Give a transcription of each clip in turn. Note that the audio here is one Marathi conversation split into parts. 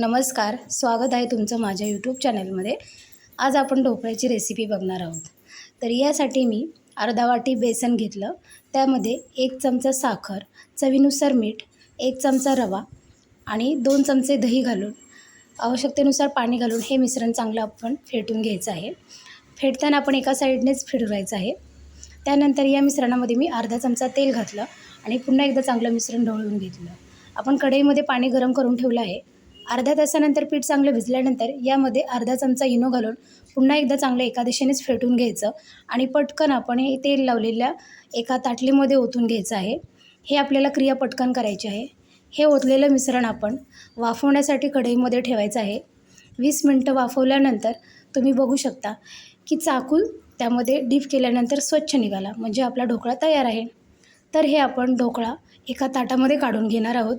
नमस्कार स्वागत आहे तुमचं माझ्या यूट्यूब चॅनलमध्ये आज आपण ढोकळ्याची रेसिपी बघणार आहोत. तर यासाठी मी अर्धा वाटी बेसन घेतलं. त्यामध्ये एक चमचा साखर चवीनुसार मीठ एक चमचा रवा आणि दोन चमचे दही घालून आवश्यकतेनुसार पाणी घालून हे मिश्रण चांगलं आपण फेटून घ्यायचं आहे. फेटताना आपण एका साईडनेच फिरवायचं आहे. त्यानंतर या मिश्रणामध्ये मी अर्धा चमचा तेल घातलं आणि पुन्हा एकदा चांगलं मिश्रण ढवळून घेतलं. आपण कढईमध्ये पाणी गरम करून ठेवलं आहे. अर्ध्या तासानंतर पीठ चांगलं भिजल्यानंतर यामध्ये अर्धा चमचा इनो घालून पुन्हा एकदा चांगलं एका दिशेनेच फेटून घ्यायचं आणि पटकन आपण हे तेल लावलेल्या एका ताटलीमध्ये ओतून घ्यायचं आहे. हे आपल्याला क्रिया पटकन करायची आहे. हे ओतलेलं मिश्रण आपण वाफवण्यासाठी कढईमध्ये ठेवायचं आहे. वीस मिनटं वाफवल्यानंतर तुम्ही बघू शकता की चाकूल त्यामध्ये डीप केल्यानंतर स्वच्छ निघाला म्हणजे आपला ढोकळा तयार आहे. तर हे आपण ढोकळा एका ताटामध्ये काढून घेणार आहोत.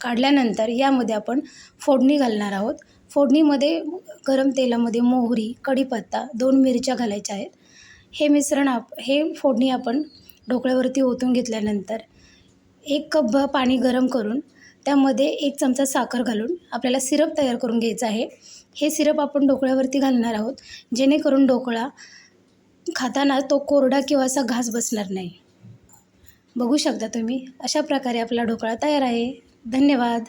काढल्यानंतर यामध्ये आपण फोडणी घालणार आहोत. फोडणीमध्ये गरम तेलामध्ये मोहरी कढीपत्ता दोन मिरच्या घालायच्या आहेत. हे मिश्रण आप हे फोडणी आपण ढोकळ्यावरती ओतून घेतल्यानंतर एक कप पाणी गरम करून त्यामध्ये एक चमचा साखर घालून आपल्याला सिरप तयार करून घ्यायचं आहे. हे सिरप आपण ढोकळ्यावरती घालणार आहोत. जेणेकरून ढोकळा खाताना तो कोरडा किंवा असा घास बसणार नाही. बघू शकता तुम्ही अशा प्रकारे आपला ढोकळा तयार आहे. धन्यवाद.